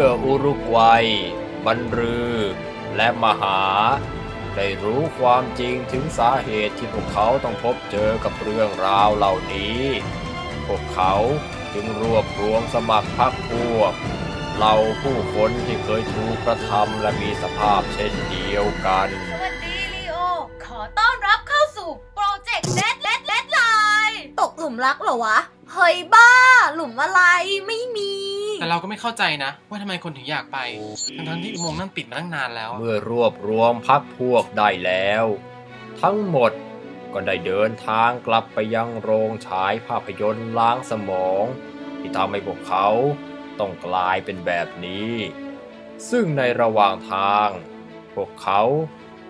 มื่ออุรุกวัย บรรลือ และมหา ได้รู้ความจริงถึงสาเหตุที่พวกเขาต้องพบเจอกับเรื่องราวเหล่านี้ พวกเขาจึงรวบรวมสมัครพรรคพวกเหล่าผู้คนที่เคยถูกกระทำและมีสภาพเช่นเดียวกัน สวัสดีลีโอ ขอต้อนรับเข้าสู่โปรเจกต์เลดเลดเลดไลน์ตกหลุมรักเหรอวะ เฮ้ยบ้า หลุมอะไรไม่มี แต่เราก็ไม่เข้าใจนะ ว่าทำไมคนถึงอยากไป ทั้งๆที่อุโมงค์นั่นปิดมาตั้งนานแล้ว เมื่อรวบรวมพักพวกได้แล้ว ทั้งหมดก็ได้เดินทางกลับไปยังโรงฉายภาพยนตร์ล้างสมอง ที่ทำให้พวกเขาต้องกลายเป็นแบบนี้ ซึ่งในระหว่างทาง พวกเขา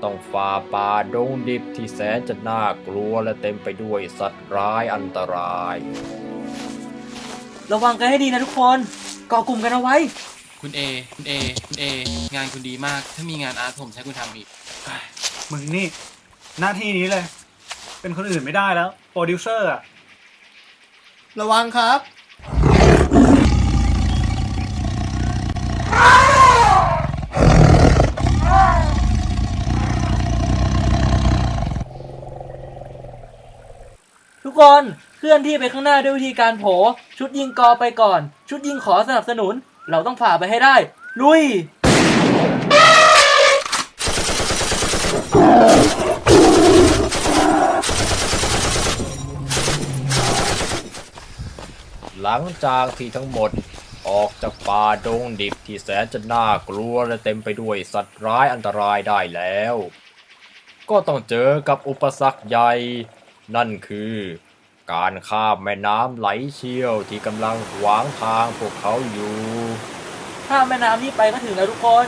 ต้องฝ่าป่าดงดิบที่แสนจะน่ากลัวและเต็มไปด้วยสัตว์ร้ายอันตราย ระวังกันให้ดีนะทุกคน เกาะกลุ่มกันเอาไว้ คุณเอ คุณเอ คุณเอ งานคุณดีมาก ถ้ามีงานอาร์ตผมใช้คุณทำอีก มึงนี่ หน้าที่นี้เลย เป็นคนอื่นไม่ได้แล้ว โปรดิวเซอร์อะ ระวังครับ ทุกคนเคลื่อนที่ไปข้างหน้าด้วยวิธีการโผชุดยิงกอไปก่อน ชุดยิงขอสนับสนุน เราต้องฝ่าไปให้ได้ ลุย หลังจากที่ทั้งหมดออกจากป่าดงดิบที่แสนจะน่ากลัวและเต็มไปด้วยสัตว์ร้ายอันตรายได้แล้ว ก็ต้องเจอกับอุปสรรคใหญ่ นั่นคือ การข้ามแม่น้ำไหลเชี่ยวที่กำลังขวางทางพวกเขาอยู่ ข้ามแม่น้ำนี้ไปก็ถึงแล้วทุกคน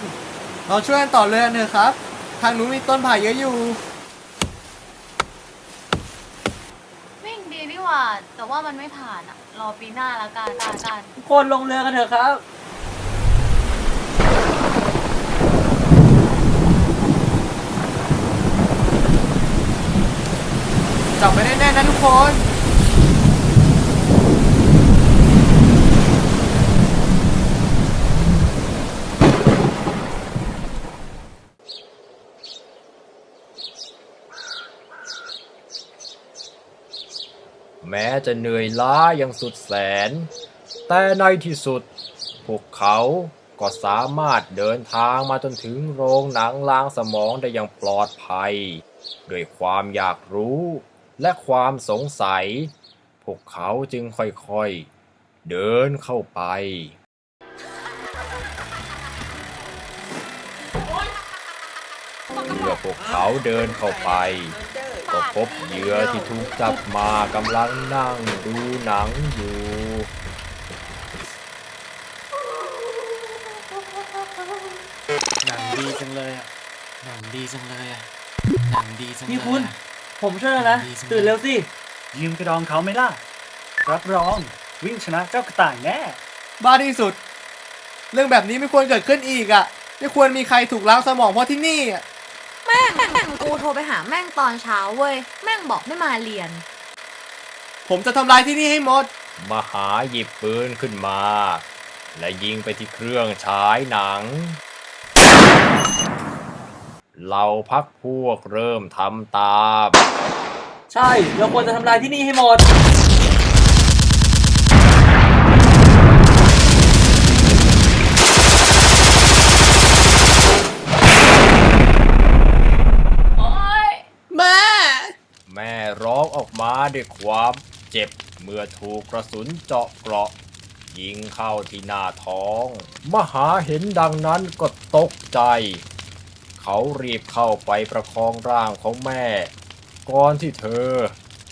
เราช่วยกันต่อเรือกันเถอะครับ ทางนู้นมีต้นไผ่เยอะอยู่ วิ่งดีนี่หว่า แต่ว่ามันไม่ผ่านอะรอปีหน้าละกันกันกันทุกคนลงเรือกันเถอะครับ จับไปแน่ๆนะทุกคน แม้จะเหนื่อยล้าอย่างสุดแสน แต่ในที่สุด พวกเขาก็สามารถเดินทางมาจนถึงโรงหนังล้างสมองได้อย่างปลอดภัย ด้วยความอยากรู้และความสงสัย พวกเขาจึงค่อยๆ เดินเข้าไปเมื่อพวกเขาเดินเข้าไป ก็พบเหยื่อที่ถูกจับมากำลังนั่งดูหนังอยู่ หนังดีจังเลยอะ หนังดีจังเลยอะ หนังดีจังเลยนี่อะคุณ ผมช่วยแล้วนะดีจังเลยตื่นเร็วสิ ยืมกระดองเขาไหม่ล่ะ รับรองวิ่งชนะเจ้ากระต่ายแน่ บ้าที่สุด เรื่องแบบนี้ไม่ควรเกิดขึ้นอีกอะ ไม่ควรมีใครถูกล้างสมองเพราะที่นี่อะแม่งแม่ง กูโทรไปหาแม่งตอนเช้าเว้ย แม่งบอกไม่มาเรียน ผมจะทำลายที่นี่ให้หมด มหาหยิบปืนขึ้นมา และยิงไปที่เครื่องฉายหนัง เราพักพวกเริ่มทำตาม ใช่ เราควรจะทำลายที่นี่ให้หมด แม่ แม่ร้องออกมา ด้วยความเจ็บเมื่อถูกกระสุนเจาะเกราะ ยิงเข้าที่หน้าท้อง มหาเห็นดังนั้นก็ตกใจ เขารีบเข้าไปประคองร่างของแม่ ก่อนที่เธอ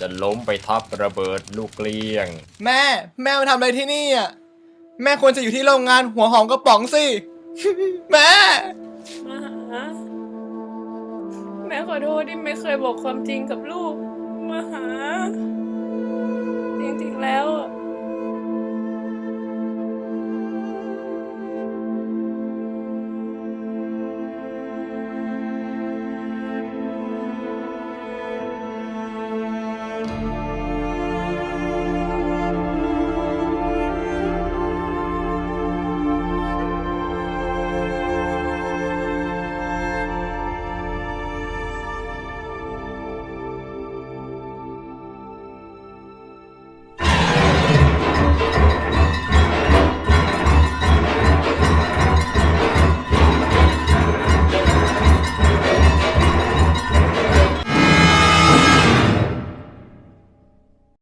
จะล้มไปทับระเบิดลูกเกลี้ยง แม่ แม่มาทำอะไรที่นี่อะ แม่ควรจะอยู่ที่โรงงานหัวหอมกระป๋องสิ แม่ มาหาแม่ขอโทษที่ไม่เคยบอกความจริงกับลูก มาหา จริงๆแล้ว